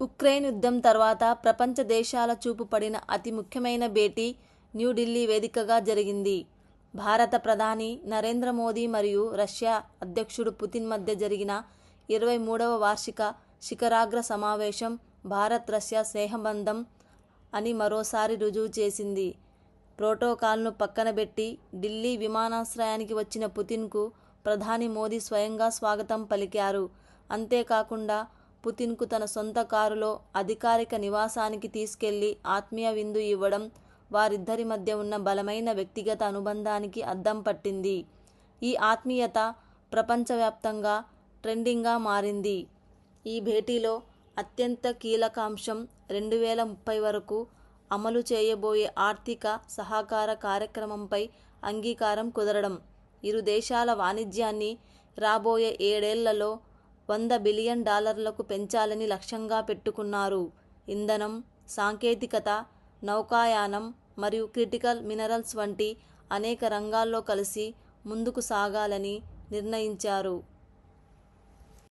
Ukraine యుద్ధం తర్వాత ప్రపంచ దేశాల చూపు పడిన అతి ముఖ్యమైన భేటీ న్యూఢిల్లీ వేదికగా జరిగింది. భారత ప్రధాని నరేంద్ర మోదీ మరియు రష్యా అధ్యక్షుడు పుతిన్ మధ్య జరిగిన ఇరవై మూడవ వార్షిక శిఖరాగ్ర సమావేశం భారత్ రష్యా స్నేహబంధం అని మరోసారి రుజువు చేసింది. ప్రోటోకాల్ను పక్కనబెట్టి ఢిల్లీ విమానాశ్రయానికి వచ్చిన పుతిన్కు ప్రధాని మోదీ స్వయంగా స్వాగతం పలికారు. అంతేకాకుండా పుతిన్కు తన సొంత కారులో అధికారిక నివాసానికి తీసుకెళ్ళి ఆత్మీయ విందు ఇవ్వడం వారిద్దరి మధ్య ఉన్న బలమైన వ్యక్తిగత అనుబంధానికి అద్దం పట్టింది. ఈ ఆత్మీయత ప్రపంచవ్యాప్తంగా ట్రెండింగ్గా మారింది. ఈ భేటీలో అత్యంత కీలకాంశం రెండు వేల ముప్పై వరకు అమలు చేయబోయే ఆర్థిక సహకార కార్యక్రమంపై అంగీకారం కుదరడం. ఇరు దేశాల వాణిజ్యాన్ని రాబోయే ఏడేళ్ళలో వంద బిలియన్ డాలర్లకు పెంచాలని లక్ష్యంగా పెట్టుకున్నారు. ఇంధనం, సాంకేతికత, నౌకాయానం మరియు క్రిటికల్ మినరల్స్ వంటి అనేక రంగాల్లో కలిసి ముందుకు సాగాలని నిర్ణయించారు.